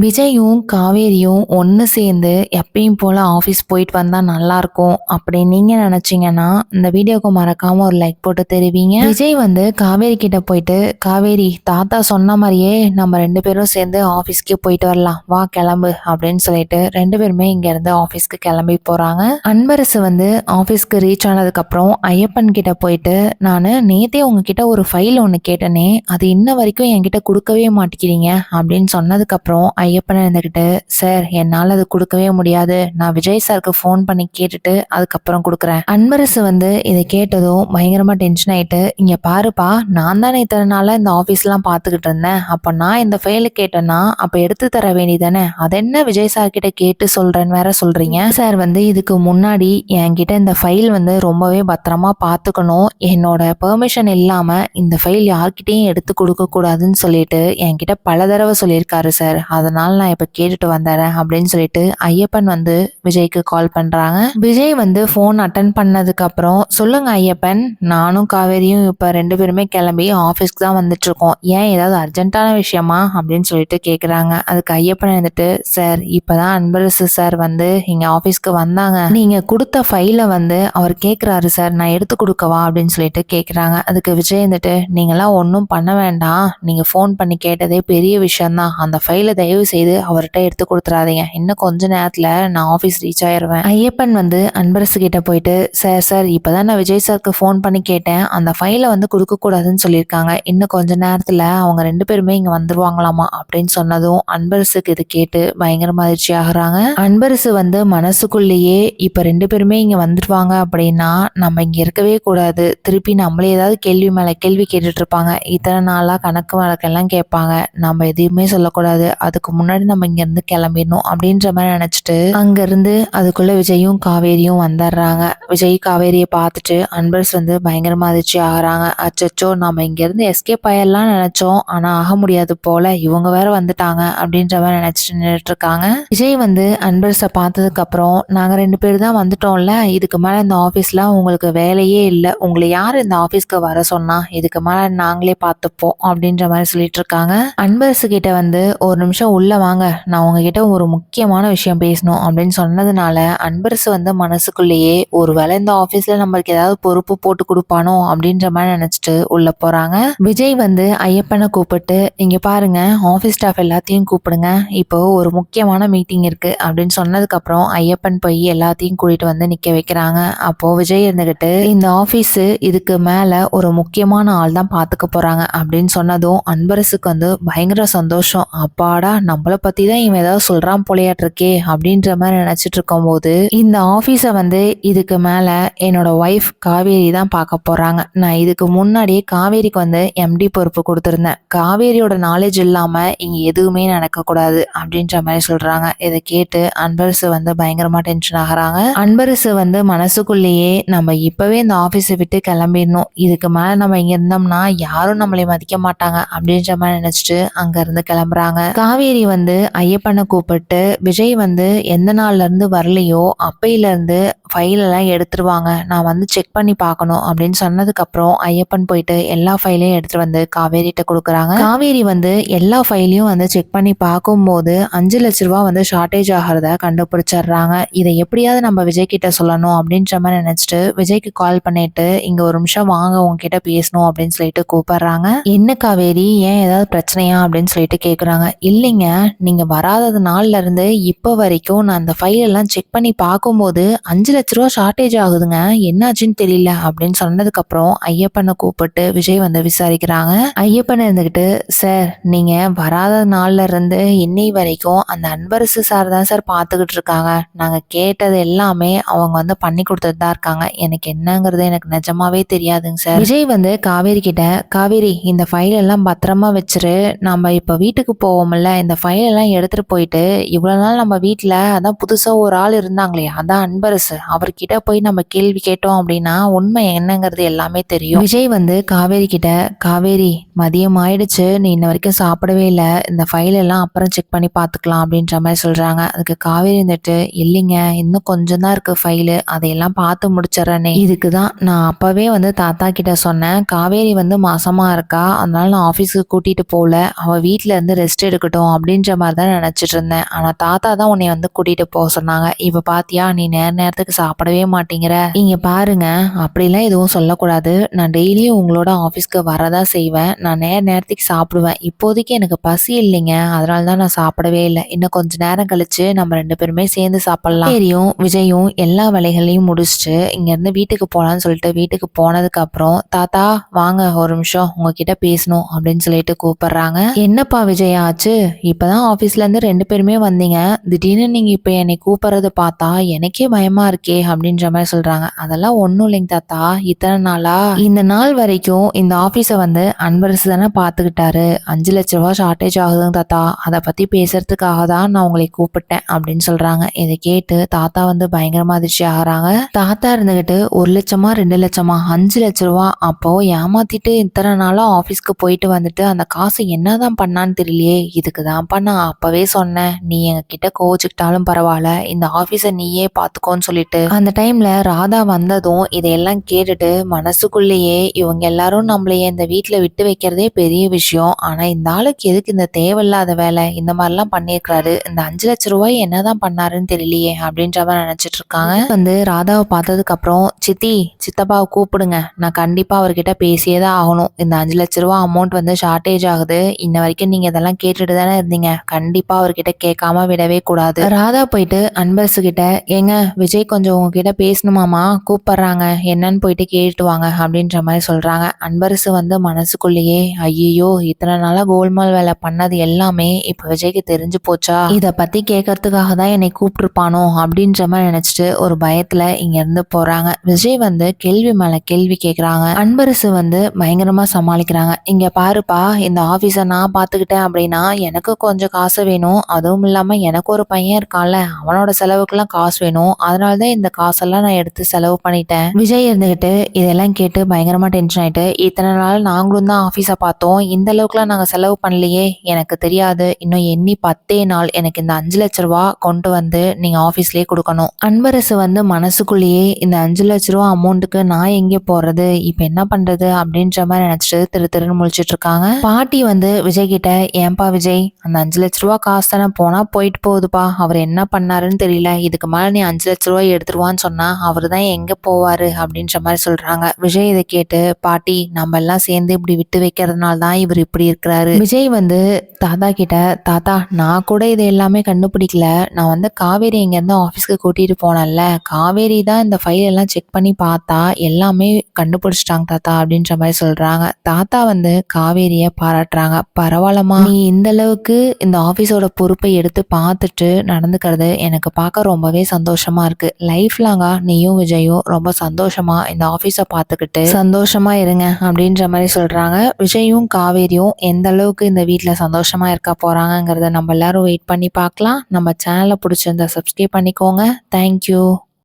விஜயும் காவேரியும் ஒன்று சேர்ந்து எப்பயும் போல் ஆஃபீஸ் போயிட்டு வந்தால் நல்லாயிருக்கும் அப்படி நீங்கள் நினச்சிங்கன்னா இந்த வீடியோக்கு மறக்காமல் ஒரு லைக் போட்டு தெரிவிங்க. விஜய் வந்து காவேரி கிட்ட போயிட்டு காவேரி தாத்தா சொன்ன மாதிரியே நம்ம ரெண்டு பேரும் சேர்ந்து ஆஃபீஸ்க்கு போயிட்டு வரலாம். வா கிளம்பு அப்படின்னு சொல்லிட்டு ரெண்டு பேருமே இங்கேருந்து ஆஃபீஸ்க்கு கிளம்பி போகிறாங்க அன்பரசு வந்து ஆஃபீஸ்க்கு ரீச் ஆனதுக்கப்புறம் ஐயப்பன் கிட்ட போயிட்டு நான் நேத்தே உங்ககிட்ட ஒரு ஃபைல் ஒன்று கேட்டனே அது இன்ன வரைக்கும் என்கிட்ட கொடுக்கவே மாட்டேங்கிறீங்க அப்படின்னு சொன்னதுக்கப்புறம் ஐயப்பன் இருந்துக்கிட்டு சார் என்னால் அது கொடுக்கவே முடியாது. நான் விஜய் சாருக்கு ஃபோன் பண்ணி கேட்டுட்டு அதுக்கப்புறம் கொடுக்குறேன். அன்பரசு வந்து இதை கேட்டதும் பயங்கரமாக டென்ஷன் ஆகிட்டு இங்கே பாருப்பா நான் தானே இத்தனை நாளாக இந்த ஆஃபீஸ்லாம் பார்த்துக்கிட்டு இருந்தேன். அப்போ நான் இந்த ஃபைலு கேட்டேன்னா அப்போ எடுத்து தர வேண்டியதானே அது என்ன விஜய் சார் கிட்ட கேட்டு சொல்கிறேன்னு வேற சொல்கிறீங்க சார் வந்து இதுக்கு முன்னாடி என்கிட்ட இந்த ஃபைல் வந்து ரொம்பவே பத்திரமா பார்த்துக்கணும். என்னோட பெர்மிஷன் இல்லாமல் இந்த ஃபைல் யார்கிட்டையும் எடுத்து கொடுக்கக்கூடாதுன்னு சொல்லிட்டு என்கிட்ட பல தடவை சொல்லியிருக்காரு சார். அதை நான் இப்போ கேட்டுட்டு வந்துடுறேன் அப்படின்னு சொல்லிட்டு ஐயப்பன் வந்து விஜய்க்கு கால் பண்ணுறாங்க விஜய் வந்து ஃபோன் அட்டன் பண்ணதுக்கப்புறம் சொல்லுங்க ஐயப்பன் நானும் காவேரியும் இப்போ ரெண்டு பேருமே கிளம்பி ஆஃபீஸ்க்கு தான் வந்துட்டு இருக்கோம். ஏன் ஏதாவது அர்ஜென்ட்டான விஷயமா? அப்படின்னு சொல்லிட்டு கேட்குறாங்க அதுக்கு ஐயப்பன் வந்துட்டு சார் இப்போதான் அன்பரசு சார் வந்து இங்கே ஆஃபீஸ்க்கு வந்தாங்க. நீங்கள் கொடுத்த ஃபைலை வந்து அவர் கேட்குறாரு சார் நான் எடுத்து கொடுக்கவா? அப்படின்னு சொல்லிட்டு கேட்குறாங்க அதுக்கு விஜய் வந்துட்டு நீங்களாம் ஒன்றும் பண்ண வேண்டாம். நீங்கள் ஃபோன் பண்ணி கேட்டதே பெரிய விஷயம்தான். அந்த ஃபைலை தயவு செய்து அவர்கிட்ட எடுத்து கொடுத்துறாதீங்க. இன்னும் கொஞ்ச நேரத்தில் நான் ஆஃபீஸ் ரீச் ஆயிடுவேன் ஐயப்பன் வந்து அன்பரசு கிட்ட போயிட்டு சார் சார் இப்போதான் நான் விஜய் சாருக்கு ஃபோன் பண்ணி கேட்டேன். அந்த ஃபைலை வந்து கொடுக்கக்கூடாதுன்னு சொல்லியிருக்காங்க. இன்னும் கொஞ்ச நேரத்தில் அவங்க ரெண்டு பேருமே இங்கே வந்துருவாங்களாமா? அப்படின்னு சொன்னதும் அன்பரசுக்கு இது கேட்டு பயங்கர மகிழ்ச்சி ஆகுறாங்க. அன்பரசு வந்து மனசுக்குள்ளேயே இப்போ ரெண்டு பேருமே இங்கே வந்துருவாங்க அப்படின்னா நம்ம இங்கே இருக்கவே கூடாது. திருப்பி நம்மளே ஏதாவது கேள்வி மேலே கேள்வி கேட்டுட்டு இருப்பாங்க. இத்தனை நாளாக கணக்கு வழக்கெல்லாம் கேட்பாங்க. நம்ம எதையுமே சொல்லக்கூடாது. அதுக்கு முன்னாடி நம்ம இங்கேருந்து கிளம்பிடணும் அப்படின்ற மாதிரி நினச்சிட்டு அங்கேருந்து அதுக்குள்ளே விஜயும் காவேரியும் வந்துடுறாங்க. விஜய் காவேரியை பார்த்துட்டு அன்பர்ஸ் வந்து பயங்கரமாக அதிர்ச்சி ஆகிறாங்க. அச்சோ நம்ம இங்கேருந்து எஸ்கேப் ஆயிடலாம் நினச்சோம். ஆனால் ஆக முடியாது போல இவங்க வேற வந்துட்டாங்க அப்படின்ற மாதிரி நினச்சிட்டு நின்றுட்டு இருக்காங்க. விஜய் வந்து அன்பர்ஸை பார்த்ததுக்கப்புறம் நாங்கள் ரெண்டு பேர் தான் வந்துட்டோம்ல இதுக்கு மேலே இந்த ஆஃபீஸில் உங்களுக்கு வேலையே இல்லை. உங்களை யார் இந்த ஆஃபீஸ்க்கு வர சொன்னா இதுக்கு மேலே நாங்களே பார்த்துப்போம் அப்படின்ற மாதிரி சொல்லிட்டு இருக்காங்க. அன்பர்ஸ் கிட்ட வந்து ஒரு நிமிஷம் உள்ள வாங்க நான் உங்ககிட்ட ஒரு முக்கியமான விஷயம் பேசணும் அப்படின்னு சொன்னதுனால அன்பரசு வந்து மனசுக்குள்ளேயே ஒரு வேளை இந்த ஆஃபீஸில் நம்மளுக்கு ஏதாவது பொறுப்பு போட்டு கொடுப்பானோ அப்படின்ற மாதிரி நினச்சிட்டு உள்ளே போகிறாங்க விஜய் வந்து ஐயப்பனை கூப்பிட்டு இங்கே பாருங்க ஆஃபீஸ் ஸ்டாஃப் எல்லாத்தையும் கூப்பிடுங்க. இப்போ ஒரு முக்கியமான மீட்டிங் இருக்குது அப்படின்னு சொன்னதுக்கப்புறம் ஐயப்பன் போய் எல்லாத்தையும் கூட்டிகிட்டு வந்து நிற்க வைக்கிறாங்க. அப்போது விஜய் இருந்துக்கிட்டு இந்த ஆஃபீஸு இதுக்கு மேலே ஒரு முக்கியமான ஆள் தான் பார்த்துக்க போகிறாங்க அப்படின்னு சொன்னதும் அன்பரசுக்கு வந்து பயங்கர சந்தோஷம். அப்பாடா நம்மளை பற்றி தான் இவன் ஏதாவது சொல்கிறான் போலையாட்டிருக்கே அப்படின்ற மாதிரி நினச்சிட்டு இருக்கும்போது இந்த ஆஃபீஸை வந்து இதுக்கு மேலே என்னோட ஒய்ஃப் காவேரி தான் பார்க்க போகிறாங்க நான் இதுக்கு முன்னாடியே காவேரிக்கு வந்து எம்டி பொறுப்பு கொடுத்துருந்தேன். காவேரியோட நாலேஜ் இல்லாமல் இங்கே எதுவுமே நடக்கக்கூடாது அப்படின்ற மாதிரி சொல்கிறாங்க இதை கேட்டு அன்பரசு வந்து பயங்கரமாக டென்ஷன் ஆகுறாங்க. அன்பரசு வந்து மனசுக்குள்ளேயே நம்ம இப்போவே இந்த ஆஃபீஸை விட்டு கிளம்பிடணும். இதுக்கு மேலே நம்ம இங்கே இருந்தோம்னா யாரும் நம்மளை மதிக்க மாட்டாங்க அப்படின்ற மாதிரி நினச்சிட்டு அங்கேருந்து கிளம்புறாங்க. காவேரி வந்து ஐயப்பனை கூப்பிட்டு விஜய் வந்து எந்த நாள்ல இருந்து வரலையோ அப்பையிலேருந்து ஃபைலெல்லாம் எடுத்துருவாங்க. நான் வந்து செக் பண்ணி பார்க்கணும் அப்படின்னு சொன்னதுக்கப்புறம் ஐயப்பன் போயிட்டு எல்லா ஃபைலையும் எடுத்துட்டு வந்து காவேரிட்ட கொடுக்குறாங்க. காவேரி வந்து எல்லா ஃபைலையும் வந்து செக் பண்ணி பார்க்கும்போது அஞ்சு லட்ச ரூபா வந்து ஷார்ட்டேஜ் ஆகிறத கண்டுபிடிச்சிடுறாங்க. இதை எப்படியாவது நம்ம விஜய் கிட்ட சொல்லணும் அப்படின்ற மாதிரி நினச்சிட்டு விஜய்க்கு கால் பண்ணிட்டு இங்கே ஒரு நிமிஷம் வாங்க உங்ககிட்ட பேசணும் அப்படின்னு சொல்லிட்டு கூப்பிடுறாங்க. என்ன காவேரி? ஏன் ஏதாவது பிரச்சனையா? அப்படின்னு சொல்லிட்டு கேட்குறாங்க இல்லைங்க நீங்கள் வராதது நாள்ல இருந்து இப்போ வரைக்கும் நான் அந்த ஃபைல் எல்லாம் செக் பண்ணி பார்க்கும்போது அஞ்சு லட்ச ரூபா ஷார்ட்டேஜ் ஆகுதுங்க? என்னாச்சுன்னு தெரியல. அப்படின்னு சொன்னதுக்கப்புறம் ஐயப்பனை கூப்பிட்டு விஜய் வந்து விசாரிக்கிறாங்க. ஐயப்பன் இருந்துக்கிட்டு சார் நீங்கள் வராத நாள்ல இருந்து இன்னை வரைக்கும் அந்த அன்பரசு சார் தான் சார் பார்த்துக்கிட்டு இருக்காங்க. நாங்கள் கேட்டது எல்லாமே அவங்க வந்து பண்ணி கொடுத்துட்டு தான் இருக்காங்க. எனக்கு என்னங்கிறது எனக்கு நிஜமாவே தெரியாதுங்க சார். விஜய் வந்து காவேரி கிட்ட காவேரி இந்த ஃபைல் எல்லாம் பத்திரமா வச்சிரு. நம்ம இப்போ வீட்டுக்கு போவோம்ல. இந்த ஃபைல் எல்லாம் எடுத்துட்டு போயிட்டு இவ்வளோ நாள் நம்ம வீட்டில் அதான் புதுசாக ஒரு ஆள் இருந்தாங்களே அதான் அன்பரசு. அவர்கிட்ட போய் நம்ம கேள்வி கேட்டோம் அப்படின்னா உண்மை என்னங்கிறது எல்லாமே தெரியும். விஜய் வந்து காவேரி கிட்ட காவேரி மதியம் ஆயிடுச்சு நீ இன்ன வரைக்கும் சாப்பிடவே இல்லை இந்த ஃபைல் எல்லாம் அப்புறம் செக் பண்ணி பார்த்துக்கலாம் அப்படின்ற மாதிரி சொல்றாங்க. அதுக்கு காவேரி இருந்துட்டு இல்லைங்க இன்னும் கொஞ்சம் தான் இருக்கு ஃபைலு அதையெல்லாம் பார்த்து முடிச்சிடறேனே இதுக்கு தான் நான் அப்பவே வந்து தாத்தா கிட்ட சொன்னேன் காவேரி வந்து மாசமா இருக்கா அதனால நான் ஆஃபீஸுக்கு கூட்டிட்டு போகல அவ வீட்டில் இருந்து ரெஸ்ட் எடுக்கட்டும் அப்படின்ற மாதிரி தான் நினைச்சிட்டு இருந்தேன். ஆனா தாத்தா தான் உன்னை வந்து கூட்டிட்டு போக சொன்னாங்க. இப்ப பாத்தியா நீ நேர நேரத்துக்கு சாப்பிடவே மாட்டேங்கிற. இங்க பாருங்க அப்படிலாம் எதுவும் சொல்லக்கூடாது. நான் டெய்லியும் உங்களோட ஆஃபீஸ்க்கு வரதான் செய்வேன். நான் நேர நேரத்துக்கு சாப்பிடுவேன். இப்போதைக்கு எனக்கு பசி இல்லைங்க. அதனால தான் நான் சாப்பிடவே இல்லை. இன்னும் கொஞ்ச நேரம் கழிச்சு நம்ம ரெண்டு பேருமே சேர்ந்து சாப்பிடலாம். சரியும் விஜயும் எல்லா வேலைகளையும் முடிச்சுட்டு இங்கேருந்து வீட்டுக்கு போகலான்னு சொல்லிட்டு வீட்டுக்கு போனதுக்கு அப்புறம் தாத்தா வாங்க ஒரு நிமிஷம். உங்ககிட்ட பேசணும் அப்படின்னு சொல்லிட்டு கூப்பிடுறாங்க. என்னப்பா விஜய் ஆச்சு? இப்பதான் ஆபீஸ்ல இருந்து ரெண்டு பேருமே வந்தீங்க. திடீர்னு நீங்க இப்ப என்னை கூப்பிடுறது பார்த்தா எனக்கே பயமா இருக்கு. அப்படின்ற மாதிரி சொல்றாங்க. அதெல்லாம் ஒன்றும் இல்லைங்க தாத்தா. இத்தனை நாளா? இந்த நாள் வரைக்கும் இந்த ஆஃபீஸை வந்து அன்பரசு தானே பாத்துக்கிட்டாரு. அஞ்சு லட்ச ரூபா ஷார்ட்டேஜ் ஆகுதுங்க தாத்தா. அதை பத்தி பேசுறதுக்காக தான் நான் உங்களை கூப்பிட்டேன் அப்படின்னு சொல்றாங்க. இதை கேட்டு தாத்தா வந்து பயங்கரமா அதிர்ச்சி ஆகுறாங்க. தாத்தா இருந்துகிட்டு ஒரு லட்சமா ரெண்டு லட்சமா அஞ்சு லட்ச ரூபா அப்போ ஏமாத்திட்டு இத்தனை நாளா ஆபீஸ்க்கு போயிட்டு வந்துட்டு அந்த காசு என்னதான் பண்ணான்னு தெரியலையே. இதுக்கு தான்ப்பா நான் அப்பவே சொன்னேன். நீ எங்க கிட்ட கோச்சுக்கிட்டாலும் பரவாயில்ல. இந்த ஆஃபீஸை நீயே பாத்துக்கோன்னு சொல்லிட்டு அந்த டைம்ல ராதா வந்ததும் இதையெல்லாம் கேட்டுட்டு மனசுக்குள்ளேயே இவங்க எல்லாரும் நம்மளைய இந்த வீட்டுல விட்டு வைக்கிறதே பெரிய விஷயம். ஆனா இந்த ஆளுக்கு எதுக்கு இந்த தேவையில்லாத வேலை? இந்த மாதிரிலாம் பண்ணியிருக்காரு இந்த அஞ்சு லட்ச ரூபாய் என்னதான் பண்ணாருன்னு தெரியலையே அப்படின்ற மாதிரி நினைச்சிட்டு இருக்காங்க. வந்து ராதாவை பார்த்ததுக்கு அப்புறம் சித்தி சித்தப்பாவை கூப்பிடுங்க. நான் கண்டிப்பா அவர்கிட்ட பேசியே தான் ஆகணும். இந்த அஞ்சு லட்ச ரூபா அமௌண்ட் வந்து ஷார்டேஜ் ஆகுது. இன்ன வரைக்கும் நீங்க இதெல்லாம் கேட்டுட்டு தானே இருந்தீங்க. கண்டிப்பா அவர்கிட்ட கேட்காம விடவே கூடாது. ராதா போயிட்டு அன்பரசு கிட்ட ஏங்க விஜய் கொஞ்சம் கொஞ்சம் உங்ககிட்ட பேசணுமாமா கூப்பிட்றாங்க. என்னன்னு போயிட்டு கேட்டு வாங்க அப்படின்ற மாதிரி சொல்கிறாங்க அன்பரசு வந்து மனசுக்குள்ளேயே ஐயோ இத்தனை நாளாக கோல்மால் வேலை பண்ணது எல்லாமே இப்போ விஜய்க்கு தெரிஞ்சு போச்சா? இதை பற்றி கேட்கறதுக்காக தான் என்னை கூப்பிட்டுருப்பானோ? அப்படின்ற மாதிரி நினச்சிட்டு ஒரு பயத்தில் இங்கேருந்து போகிறாங்க விஜய் வந்து கேள்வி மேலே கேள்வி கேட்குறாங்க அன்பரசு வந்து பயங்கரமாக சமாளிக்கிறாங்க. இங்கே பாருப்பா இந்த ஆஃபீஸை நான் பார்த்துக்கிட்டேன் அப்படின்னா எனக்கு கொஞ்சம் காசு வேணும். அதுவும் இல்லாமல் எனக்கு ஒரு பையன் இருக்கான்ல. அவனோட செலவுக்குலாம் காசு வேணும். அதனால தான் இந்த காசெல்லாம் நான் எடுத்து செலவு பண்ணிட்டேன். விஜய் இருந்துகிட்டு இதெல்லாம் கேட்டு பயங்கரமா டென்ஷன் ஆயிட்டு இத்தனை நாள் நாங்களும் தான் ஆபீஸை பார்த்தோம். இந்த அளவுக்குலாம் நாங்க செலவு பண்ணலையே. எனக்கு தெரியாது. இன்னும் எண்ணி பத்தே நாள் எனக்கு இந்த அஞ்சு லட்ச ரூபா கொண்டு வந்து நீங்க ஆபீஸ்லயே கொடுக்கணும். அன்பரசு வந்து மனசுக்குள்ளேயே இந்த அஞ்சு லட்ச ரூபா அமௌண்ட்டுக்கு நான் எங்கே போறது? இப்ப என்ன பண்றது? அப்படின்ற மாதிரி நினைச்சிட்டு திரு திருன்னு முழிச்சிட்டு இருக்காங்க. பாட்டி வந்து விஜய் கிட்ட ஏன்பா விஜய் அந்த அஞ்சு லட்ச ரூபா காசு தானே போனா போயிட்டு போகுதுப்பா. அவர் என்ன பண்ணாருன்னு தெரியல. இதுக்கு மேல நீ அஞ்சு லட்ச ரூபாய் எடுத்துருவான்னு சொன்னால் அவர் தான் எங்கே போவார் அப்படின்ற மாதிரி சொல்கிறாங்க விஜய் இதை கேட்டு பாட்டி நம்ம எல்லாம் சேர்ந்து இப்படி விட்டு வைக்கிறதுனால தான் இவர் இப்படி இருக்கிறாரு. விஜய் வந்து தாத்தா கிட்ட தாத்தா நான் கூட இது எல்லாமே கண்டுபிடிக்கல. நான் வந்து காவேரி இங்கேருந்து ஆஃபீஸ்க்கு கூட்டிகிட்டு போனேன்ல. காவேரி தான் இந்த ஃபைல் எல்லாம் செக் பண்ணி பார்த்தா எல்லாமே கண்டுபிடிச்சிட்டாங்க தாத்தா அப்படின்ற மாதிரி சொல்கிறாங்க தாத்தா வந்து காவேரியை பாராட்டுறாங்க. பரவாயில்லம்மா நீ இந்த அளவுக்கு இந்த ஆஃபீஸோட பொறுப்பை எடுத்து பார்த்துட்டு நடந்துக்கிறது எனக்கு பார்க்க ரொம்பவே சந்தோஷமாக இருக்குது லைஃப் லாங்கா நீயும் விஜயும் ரொம்ப சந்தோஷமா இந்த ஆஃபீஸை பார்த்துக்கிட்டு சந்தோஷமா இருங்க அப்படின்ற மாதிரி சொல்றாங்க. விஜயும் காவேரியும் எந்த அளவுக்கு இந்த வீட்டில் சந்தோஷமா இருக்க போகிறாங்கங்கிறத நம்ம எல்லாரும் வெயிட் பண்ணி பார்க்கலாம். நம்ம சேனலை பிடிச்சிருந்தா சப்ஸ்கிரைப் பண்ணிக்கோங்க. தேங்க்யூ